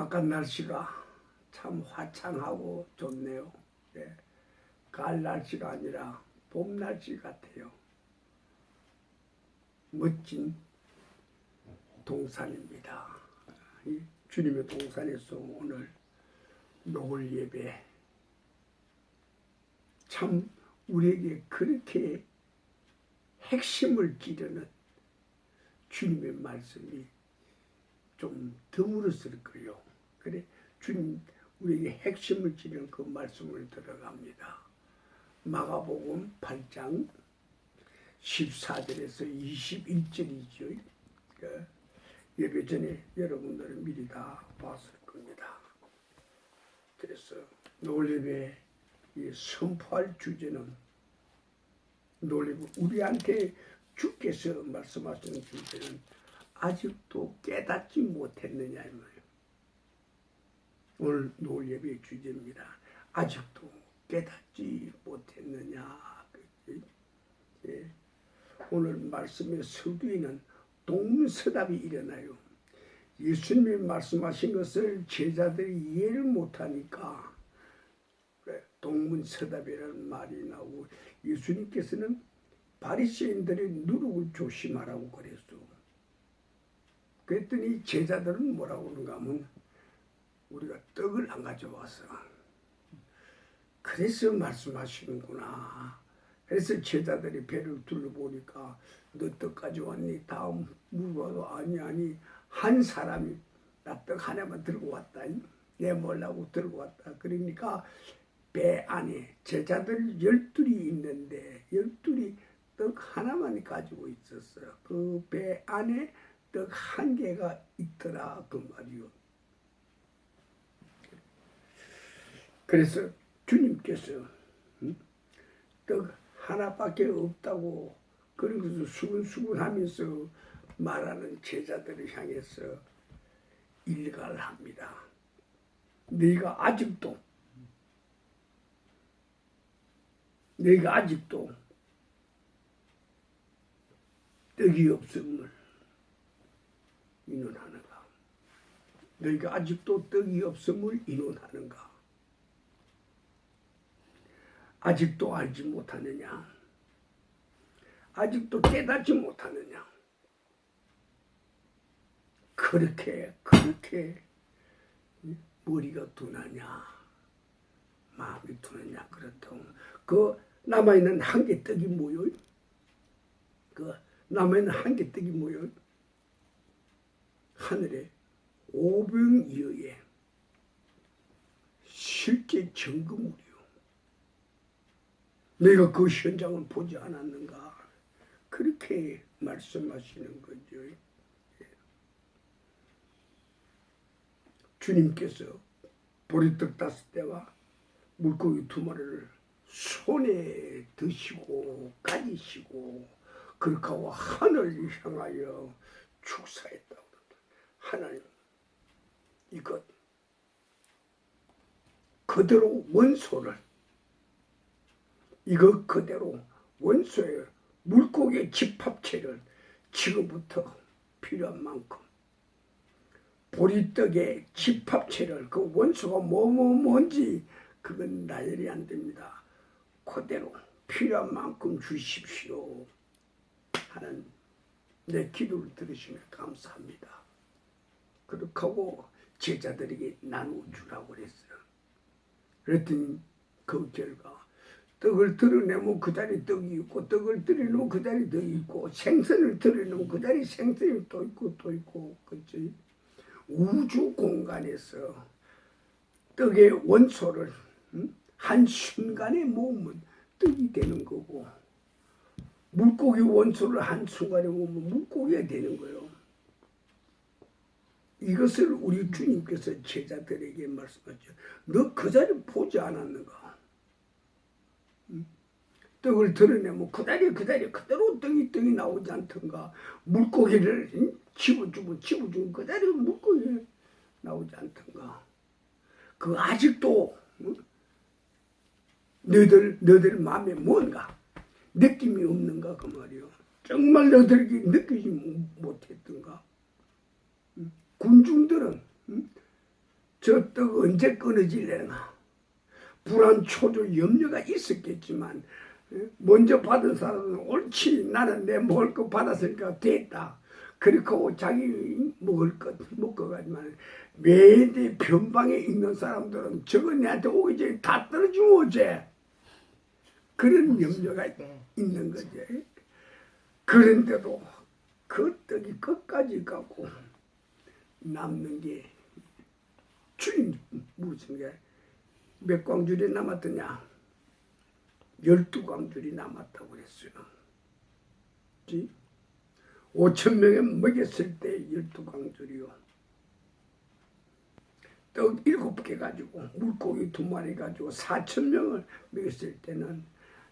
바깥 날씨가 참 화창하고 좋네요. 예. 가을 날씨가 아니라 봄 날씨 같아요. 멋진 동산입니다. 이 주님의 동산에서 오늘 노을 예배 참 우리에게 그렇게 핵심을 찌르는 주님의 말씀이 좀 드물었을 거예요. 그래 주님 우리에게 핵심을 찌르는 그 말씀을 들어갑니다. 마가복음 8장 14절에서 21절이죠. 그 예배 전에 여러분들은 미리 다 봤을 겁니다. 그래서 이 선포할 주제는 예배 우리한테 주께서 말씀하시는 주제는 아직도 깨닫지 못했느냐 이 말이에요. 오늘 노을 예배의 주제입니다. 아직도 깨닫지 못했느냐. 예. 오늘 말씀의 서두에는 동서답이 일어나요. 예수님이 말씀하신 것을 제자들이 이해를 못하니까 동문서답이라는 말이 나오고 예수님께서는 바리새인들의 누룩을 조심하라고 그랬어. 그랬더니 제자들은 뭐라고 그러는가 하면 우리가 떡을 안 가져와서 그래서 말씀하시는구나. 그래서 제자들이 배를 둘러보니까 너 떡 가져왔니? 다음 물어봐도 아니 아니 한 사람이 나 떡 하나만 들고 왔다. 내 몰라고 들고 왔다. 그러니까 배 안에 제자들 열둘이 있는데 열둘이 떡 하나만 가지고 있었어요. 그 배 안에 떡 한 개가 있더라 그 말이요. 그래서 주님께서 음? 떡 하나밖에 없다고 것을 수근수근하면서 말하는 제자들을 향해서 일가를 합니다. 네가 아직도 네가 아직도 떡이 없음을 인원하는가? 너희가 아직도 떡이 없음을 인원하는가? 아직도 알지 못하느냐? 아직도 깨닫지 못하느냐? 그렇게 그렇게 머리가 둔하냐? 마음이 둔하냐? 그렇다고 그 남아 있는 한 개 떡이 뭐요? 그 남아 있는 한 개 떡이 뭐요? 하늘에 오병이어에 실제 증거물이요. 내가 그 현장을 보지 않았는가? 그렇게 말씀하시는 거죠. 예. 주님께서 보리떡 다섯 대와 물고기 두 마리를 손에 드시고 가지시고 그렇게 하고 하늘을 향하여 축사했다고 그럽니다. 하나님 이것 그대로 원소를 이거 그대로 원소의 물고기의 집합체를 지금부터 필요한 만큼 보리떡의 집합체를 그 원소가 뭐뭐 뭔지 그건 나열이 안 됩니다. 그대로 필요한 만큼 주십시오. 하는 내 기도를 들으시면 감사합니다. 그렇게 하고 제자들에게 나눠주라고 그랬어요. 그랬더니 그 결과 떡을 드러내면 그 자리 떡이 있고 떡을 드러내면 그 자리 떡이 있고 생선을 드러내면 그 자리 생선이 또 있고 또 있고 그치 우주 공간에서 떡의 원소를 음? 한 순간에 모으면 떡이 되는 거고 물고기 원소를 한 순간에 모으면 물고기가 되는 거예요. 이것을 우리 주님께서 제자들에게 말씀하죠. 너 그 자리 보지 않았는가? 떡을 드러내면 그 자리에 그 자리에 그대로 떡이 떡이 나오지 않던가 물고기를 집어주고 집어주고 그 자리에 물고기 나오지 않던가 그 아직도 응? 너희들 너희들 마음에 뭔가 느낌이 없는가 그 말이요 정말 너희들에게 느끼지 못했던가 응? 군중들은 응? 저떡 언제 끊어질래나 불안 초조 염려가 있었겠지만 예, 먼저 받은 사람은 옳지 나는 내 먹을 거 받았으니까 됐다. 그리고 자기 먹을 것 먹고 가지만 매일 변방에 있는 사람들은 저거 내한테 오기 전에 다 떨어지면 어째? 그런 염려가 네. 있는 거지. 그런데도 그 떡이 끝까지 가고 남는 게 주님 무슨 게? 몇 광줄이 남았더냐 열두 광줄이 남았다고 그랬어요. 그치? 5천 명에 먹였을 때 열두 광줄이요. 떡 일곱 개 가지고 물고기 두 마리 가지고 4천 명을 먹였을 때는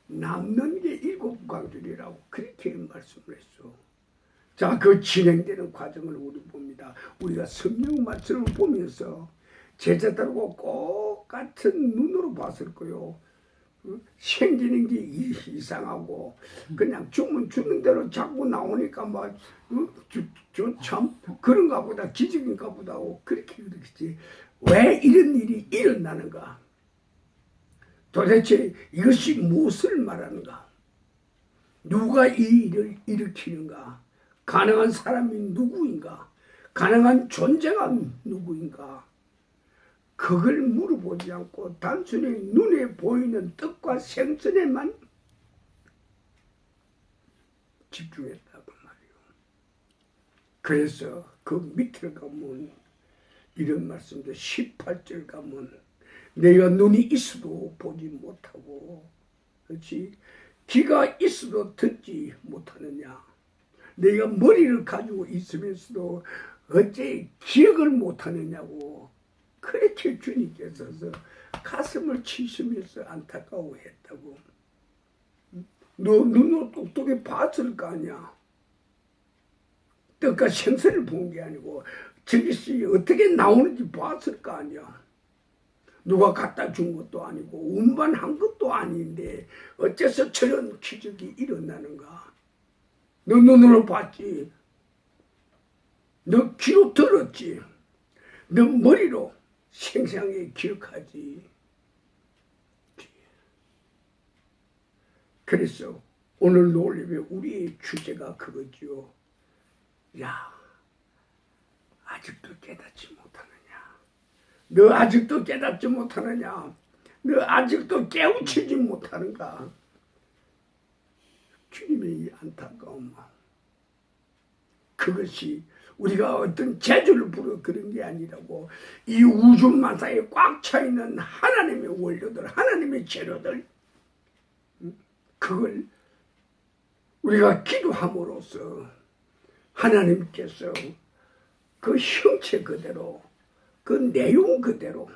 남는 게 일곱 광줄이라고 그렇게 말씀을 했어. 자, 그 진행되는 과정을 우리 봅니다. 우리가 성령 말씀을 보면서 제자들하고 똑같은 눈으로 봤을 거요. 어? 생기는 게 이- 이상하고 그냥 주면 주는 대로 자꾸 나오니까 막저참 그런가 보다 기적인가 보다 하고 그렇게 그렇지. 왜 이런 일이 일어나는가? 도대체 이것이 무엇을 말하는가? 누가 이 일을 일으키는가? 가능한 사람이 누구인가? 가능한 존재가 누구인가 그걸 물어보지 않고 단순히 눈에 보이는 떡과 생선에만 집중했다고 말이요. 그래서 그 밑에 가면 이런 말씀도 18절 가면 내가 눈이 있어도 보지 못하고 그렇지 귀가 있어도 듣지 못하느냐 내가 머리를 가지고 있으면서도 어째 기억을 못하느냐고 그렇게 주님께서 가슴을 치시면서 안타까워했다고. 너 눈으로 똑똑히 봤을 거 아니야. 떡과 생선을 본 게 아니고 저것이 어떻게 나오는지 봤을 거 아니야. 누가 갖다 준 것도 아니고 운반한 것도 아닌데 어째서 저런 기적이 일어나는가? 너 눈으로 봤지. 너 귀로 들었지. 너 머리로 생생하게 기억하지. 그래서 오늘 놀림의 우리의 주제가 그거지요. 야, 아직도 깨닫지 못하느냐? 너 아직도 깨닫지 못하느냐? 너 아직도 깨우치지 못하는가? 주님의 마음. 그것이 우리가 어떤 재주를 부려 그런 게 아니라고 이 우주 만사에 꽉 차 있는 하나님의 원료들, 하나님의 재료들, 음, 그걸 우리가 기도함으로써 하나님께서 그 형체 그대로, 그 내용 그대로,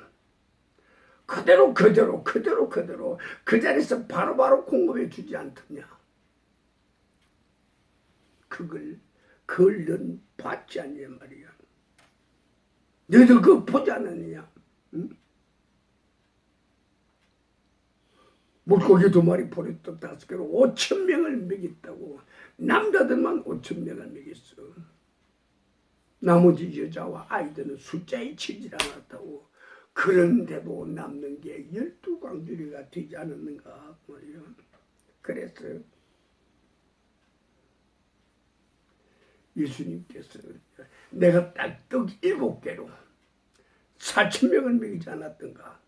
그대로 그대로 그대로 그대로 그 자리에서 바로바로 공급해 주지 않더냐. 그걸 그걸 넌 봤지 않냐 말이야. 너희들 그거 보지 않았느냐? 응? 물고기 두 마리 보리떡 다섯 개로 오천 명을 먹였다고 남자들만 오천 명을 먹였어. 나머지 여자와 아이들은 숫자에 치질 않았다고 그런데도 남는 게 열두 광주리가 되지 않았는가 말이야. 그래서 예수님께서 내가 딱떡 일곱 개로 사천 명을 먹이지 않았던가.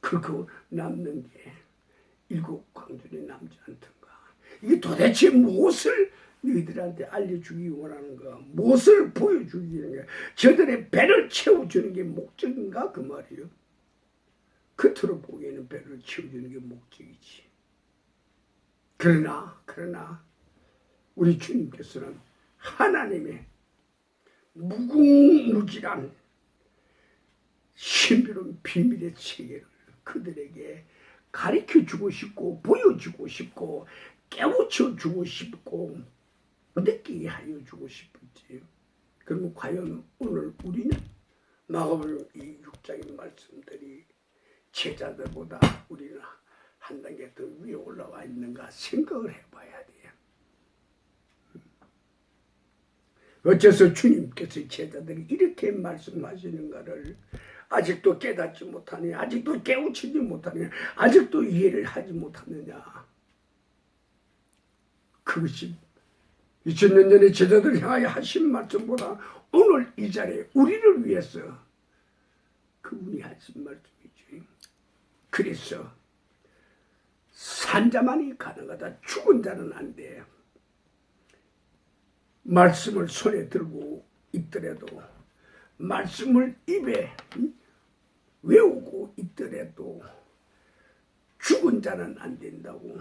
그거 남는 게 일곱 광준이 남지 않던가. 이게 도대체 무엇을 너희들한테 알려주기 원하는가? 무엇을 보여주기 원하는가? 저들의 배를 채워주는 게 목적인가? 그 말이요. 겉으로 보기에는 배를 채워주는 게 목적이지. 그러나 그러나 우리 주님께서는 하나님의 무궁무진한 신비로운 비밀의 체계를 그들에게 가르쳐 주고 싶고 보여주고 싶고 깨우쳐 주고 싶고 느끼게 하여 주고 싶었지. 그러면 과연 오늘 우리는 마가복음 이 6장의 말씀들이 제자들보다 우리는 한 단계 더 위에 올라와 있는가 생각을 해봐야 돼요. 어째서 주님께서 제자들이 이렇게 말씀하시는가를 아직도 깨닫지 못하느냐, 아직도 깨우치지 못하느냐, 아직도 이해를 하지 못하느냐. 그것이 2000년 전에 제자들 향하여 하신 말씀보다 오늘 이 자리에 우리를 위해서 그분이 하신 말씀이지. 그래서 산자만이 가능하다. 죽은 자는 안 돼. 말씀을 손에 들고 있더라도 말씀을 입에 음, 외우고 있더라도 죽은 자는 안 된다고.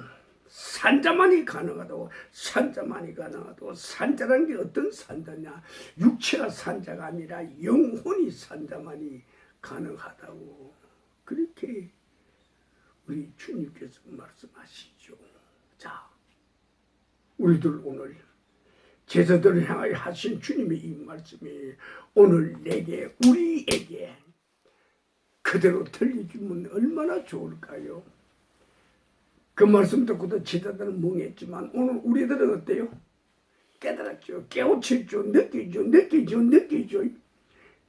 산자만이 가능하다고. 산자만이 가능하다고. 산자라는 게 어떤 산자냐? 육체가 산자가 아니라 영혼이 산자만이 가능하다고. 그렇게 우리 주님께서 말씀하시죠 자 우리들 오늘 제자들을 향하여 하신 주님의 이 말씀이 오늘 내게 우리에게 그대로 들려주면 얼마나 좋을까요? 그 말씀 듣고도 제자들은 멍했지만 오늘 우리들은 어때요? 깨달았죠. 깨우쳤죠. 느끼죠. 느끼죠. 느끼죠.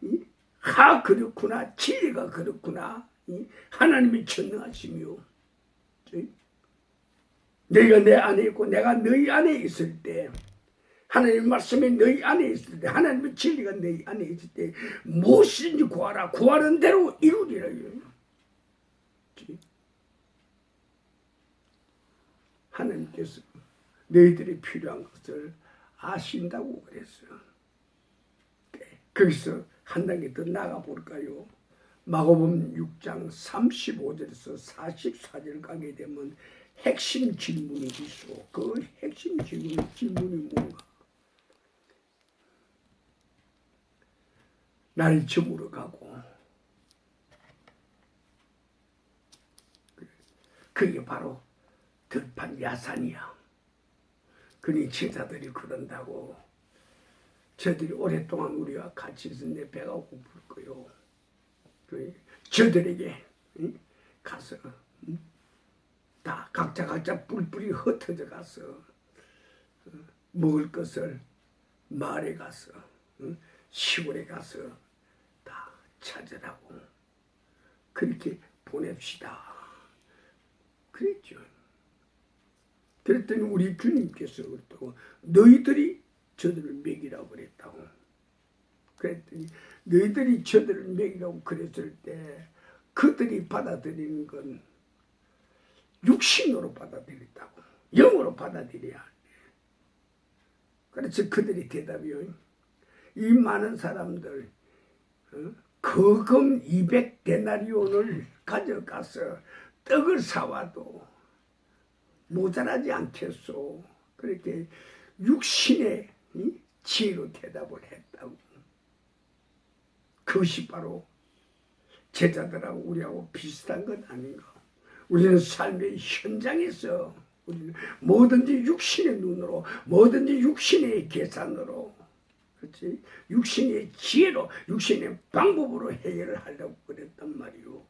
이? 하 그렇구나. 진리가 그렇구나. 이? 하나님이 전능하시며 이? 너희가 내 안에 있고 내가 너희 안에 있을 때 하나님 말씀이 너희 안에 있을 때 하나님의 진리가 너희 안에 있을 때 무엇이든지 구하라 구하는 대로 이루리라 하나님께서 너희들이 필요한 것을 아신다고 그랬어요. 네, 거기서 한 단계 더 나가 볼까요? 마가복음 6장 35절에서 44절 가게 되면 핵심 질문이 있어. 그 핵심 질문, 질문이 뭔가? 나를 점으로 가고 그게 바로 들판 야산이야. 그니 제자들이 그런다고 저들이 오랫동안 우리와 같이 있었는데 배가 고플 거요. 그 저들에게 응? 가서 응? 다 각자 각자 뿔뿔이 흩어져 가서 어, 먹을 것을 마을에 가서 응? 시골에 가서 다 찾으라고 그렇게 보냅시다. 그랬죠. 그랬더니 우리 주님께서 그랬다고 너희들이 저들을 먹이라고 그랬다고. 그랬더니 너희들이 저들을 먹이라고 그랬을 때 그들이 받아들이는 건 육신으로 받아들였다고. 영으로 받아들여야 돼. 그래서 그들이 대답이요. 이 많은 사람들 어? 거금 200데나리온을 가져가서 떡을 사와도 모자라지 않겠소. 그렇게 육신의 지혜로 대답을 했다고. 그것이 바로 제자들하고 우리하고 비슷한 것 아닌가. 우리는 삶의 현장에서 우리는 뭐든지 육신의 눈으로, 뭐든지 육신의 계산으로, 그렇지? 육신의 지혜로, 육신의 방법으로 해결을 하려고 그랬단 말이오.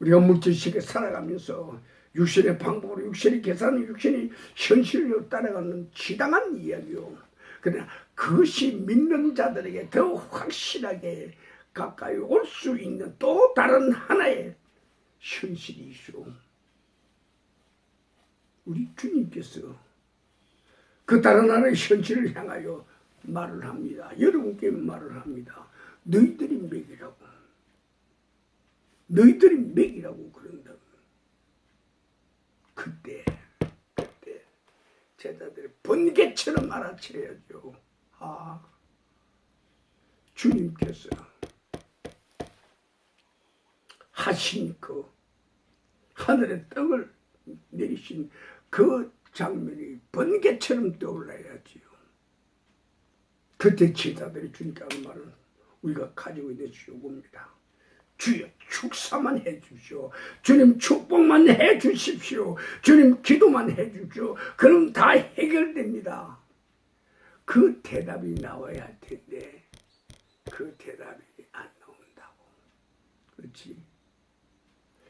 우리가 물질식에 살아가면서 육신의 방법으로 육신의 계산을 육신의 현실로 따라가는 지당한 이야기요. 그러나 그것이 믿는 자들에게 더 확실하게 가까이 올 수 있는 또 다른 하나의 현실이시오. 우리 주님께서 그 다른 하나의 현실을 향하여 말을 합니다. 여러분께 말을 합니다. 너희들이 먹이라고. 너희들이 먹이라고 그런다. 그때, 그때 제자들이 번개처럼 알아채야죠. 아, 주님께서 하신 그 하늘의 떡을 내리신 그 장면이 번개처럼 떠올라야지요. 그때 제자들이 주님께 하는 말은 우리가 가지고 있는 요구입니다. 주여 축사만 해 주시오. 주님 축복만 해 주십시오. 주님 기도만 해 주십시오. 그럼 다 해결됩니다. 그 대답이 나와야 할 텐데 그 대답이 안 나온다고. 그렇지?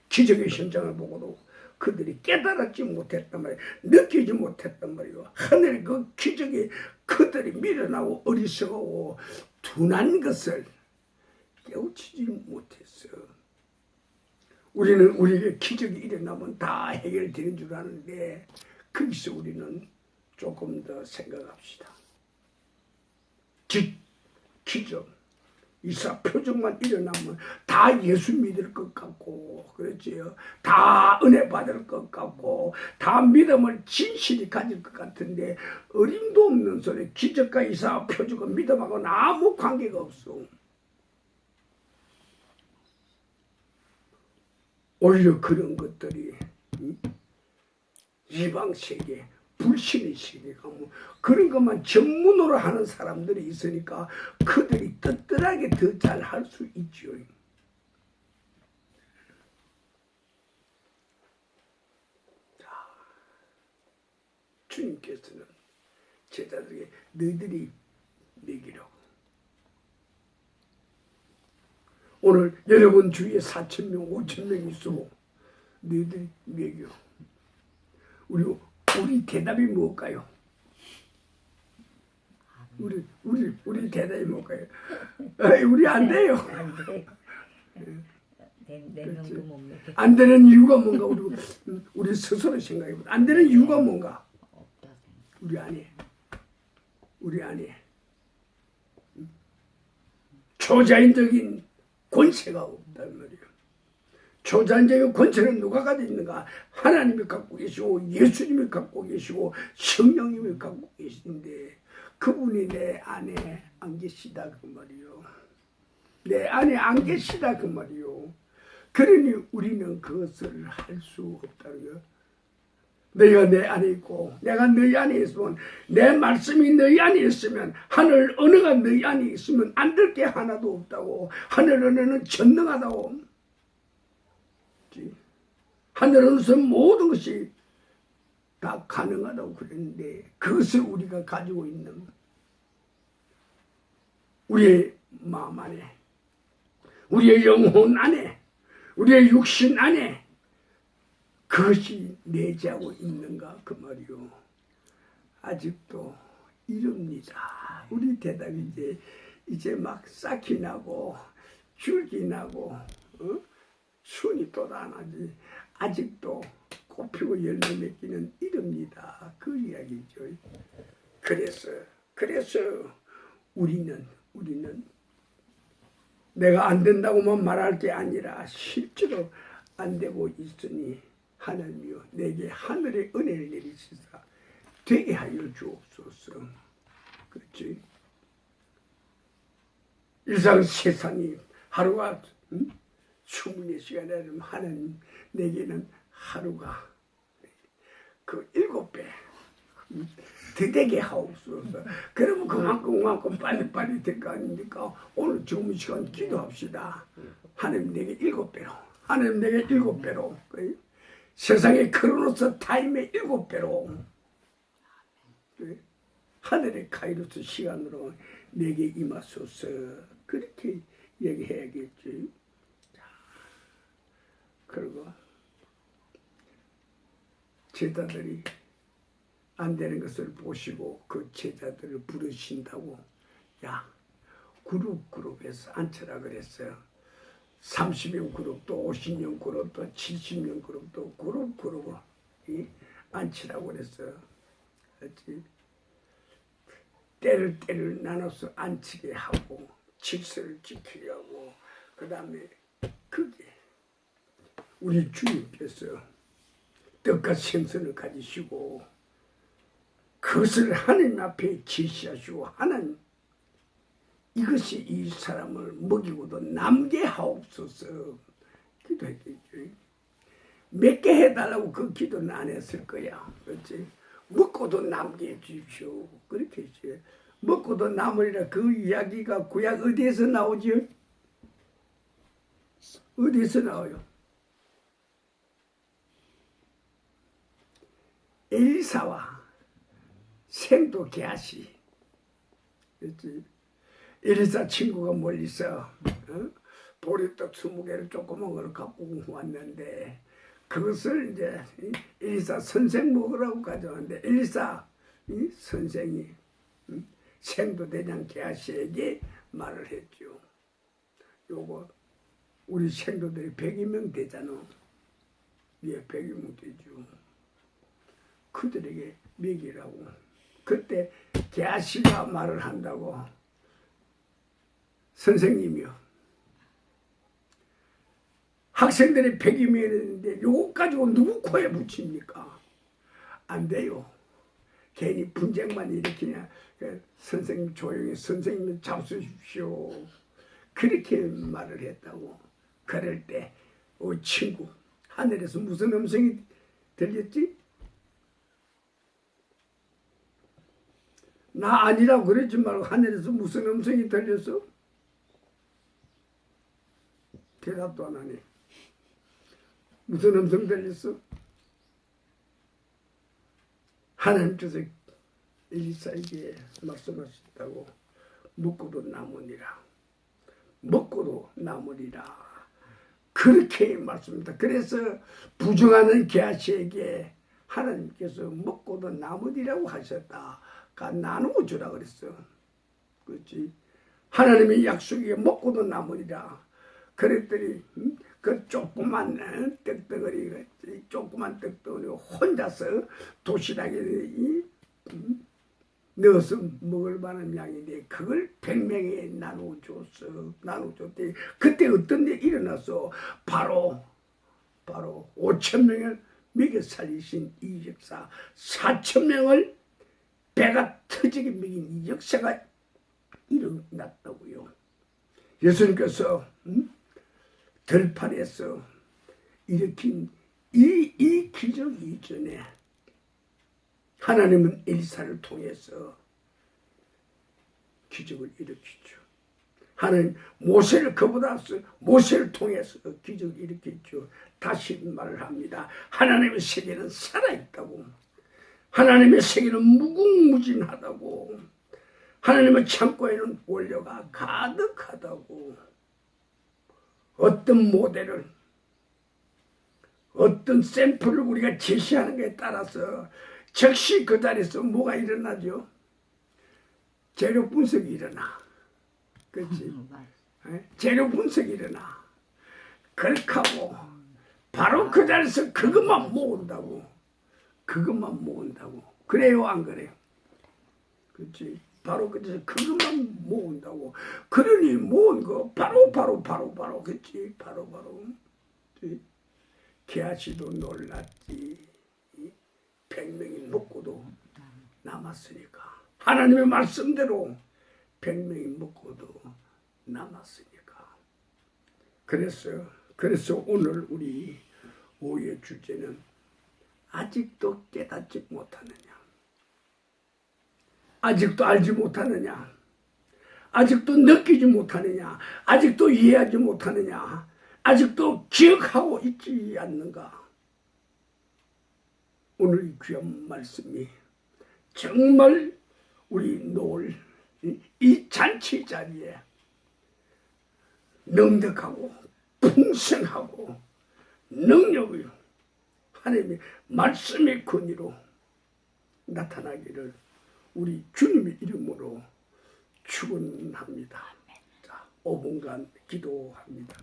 기적의 현장을 보고도 그들이 깨달았지 못했단 말이에요. 느끼지 못했단 말이에요. 하늘의 그 기적이 그들이 미련하고 어리석고 둔한 것을 깨우치지 못했어. 우리는 우리에게 기적이 일어나면 다 해결되는 줄 아는데 거기서 우리는 조금 더 생각합시다. 기, 기적, 이사 표적만 일어나면 다 예수 믿을 것 같고 그렇지요. 다 은혜 받을 것 같고 다 믿음을 진실히 가질 것 같은데 어림도 없는 소리 기적과 이사 표적은 믿음하고는 아무 관계가 없어. 오히려 그런 것들이 음? 이방 세계, 불신의 세계가 뭐 그런 것만 전문으로 하는 사람들이 있으니까 그들이 떳떳하게 더 잘 할 수 있죠. 자, 주님께서는 제자들에게 너희들이 먹이라고. 오늘 여러분 주위에 4천 명, 5천 명 있어. 너희들이 먹여. 우리 우리 대답이 뭘까요? 우리 우리 우리 대답이 뭘까요? 우리 안 돼요. 네, 네 먹게 안 되는 이유가 뭔가 우리 우리 스스로 생각해보자. 안 되는 이유가 뭔가. 우리 안에 우리 안에 초자연적인 권세가 없단 말이에요. 초자연적인 권세는 누가 가지고 있는가? 하나님이 갖고 계시고 예수님이 갖고 계시고 성령님이 갖고 계시는데 그분이 내 안에 안 계시다 그 말이요. 내 안에 안 계시다 그 말이요. 그러니 우리는 그것을 할 수 없다는 거예요. 너희가 내 안에 있고 내가 너희 안에 있으면 내 말씀이 너희 안에 있으면 하늘 언어가 너희 안에 있으면 안 될 게 하나도 없다고 하늘 언어는 전능하다고 그치? 하늘 언어에서 모든 것이 다 가능하다고 그랬는데 그것을 우리가 가지고 있는 우리의 마음 안에 우리의 영혼 안에 우리의 육신 안에 그것이 내재하고 있는가 그 말이요. 아직도 이릅니다. 우리 대답이 이제 이제 막 싹이 나고 줄기 나고 어? 순이 돋아나지 아직도 꽃피고 열매 맺기는 이릅니다. 그 이야기죠. 그래서 그래서 우리는 우리는 내가 안 된다고만 말할 게 아니라 실제로 안 되고 있으니 하나님이여 내게 하늘의 은혜를 내리시사 되게 하여 주옵소서. 그렇지? 일상 세상이 하루가 음? 24시간에 되면 하나님 내게는 하루가 그 일곱 배 되게 하옵소서. 그러면 그만큼 그만큼 빨리빨리 될 거 아닙니까? 오늘 좋은 시간 기도합시다. 하나님 내게 일곱 배로. 하나님 내게 일곱 배로. 그 세상의 크로노스 타임의 일곱 배로. 그 하늘의 카이로스 시간으로 내게 임하소서. 그렇게 얘기해야겠지. 자, 그리고 제자들이 안 되는 것을 보시고 그 제자들을 부르신다고 야 그룹 그룹에서 앉혀라 그랬어요. 30명 그룹도 50명 그룹도 70명 그룹도 그룹 이 앉히라고 그랬어요. 그렇지? 때를 때를 나눠서 앉히게 하고 질서를 지키게 하고 그 다음에 그게 우리 주님께서 떡과 생선을 가지시고 그것을 하나님 앞에 제시하시고 하나님 이것이 이 사람을 먹이고도 남게 하옵소서 기도했겠죠. 몇개 해달라고 그 기도는 안 했을 거야. 그렇지? 먹고도 남게 해주십시오. 그렇게 했지. 먹고도 남으리라 그 이야기가 구약 어디에서 나오지? 어디에서 나와요? 엘리사와 생도. 그렇지? 엘리사 친구가 멀리서 어? 보리떡 스무 개를 조그만 걸 갖고 왔는데 그것을 이제 이 엘리사 선생 먹으라고 가져왔는데 엘리사 이 선생이 음, 생도대장 게하시에게 말을 했죠. 요거 우리 생도들이 100여명 되잖아. 예, 100여명 되죠. 그들에게 먹이라고. 그때 게하시가 말을 한다고. 선생님이요. 학생들이 100여명이 되는데 요거 가지고 누구 코에 붙입니까? 안 돼요. 괜히 분쟁만 일으키냐. 그 선생님 조용히 선생님 잡수십시오. 그렇게 말을 했다고. 그럴 때, 어, 친구, 하늘에서 무슨 음성이 들렸지? 나 아니라고 그러지 말고 하늘에서 무슨 음성이 들렸어? 대답도 안 하네. 무슨 음성 들렸어? 하나님께서 엘리사에게 말씀하셨다고 먹고도 남으니라 먹고도 남으리라 그렇게 말씀합니다. 그래서 부정하는 게하시에게 하나님께서 먹고도 남으리라고 하셨다. 가 나누어 주라 그랬어. 그렇지? 하나님의 약속에 먹고도 남으리라. 그랬더니 음? 그 조그만 그 조그만 떡덩어리 혼자서 도시락에 이, 음? 넣어서 먹을 만한 양인데 그걸 백명에 나누어 줬어 나누어 줬더니 그때 어떤 일 일어났어 바로 바로 5천 명을 먹여 살리신 이 역사 4천 명을 배가 터지게 먹인 이 역사가 일어났다고요 예수님께서 음? 들판에서 일으킨 이, 이 기적 이전에 하나님은 엘리사를 통해서 기적을 일으키죠. 하나님 모세를 그보다 모세를 통해서 기적을 일으켰죠. 다시 말을 합니다. 하나님의 세계는 살아있다고. 하나님의 세계는 무궁무진하다고. 하나님의 창고에는 원료가 가득하다고. 어떤 모델을 어떤 샘플을 우리가 제시하는 것에 따라서 즉시 그 자리에서 뭐가 일어나죠? 재료 분석이 일어나. 그렇지? 예? 재료 분석이 일어나. 그렇게 하고 바로 그 자리에서 그것만 모은다고. 그것만 모은다고. 그래요, 안 그래요? 그렇지? 바로 그 자리에서 그것만 모은다고. 그러니 모은 거 바로 바로 바로 바로 그렇지? 바로 바로. 게하시도 놀랐지. 백명이 먹고도 남았으니까 하나님의 말씀대로 백명이 먹고도 남았으니까 그래서 그래서 오늘 우리 오후의 주제는 아직도 깨닫지 못하느냐? 아직도 알지 못하느냐? 아직도 느끼지 못하느냐? 아직도 이해하지 못하느냐? 아직도 기억하고 있지 않는가? 오늘 이 귀한 말씀이 정말 우리 노을 이- 이 잔치 자리에 능력하고 풍성하고 능력을 하나님의 말씀의 권위로 나타나기를 우리 주님의 이름으로 축원합니다. 자, 5분간 기도합니다.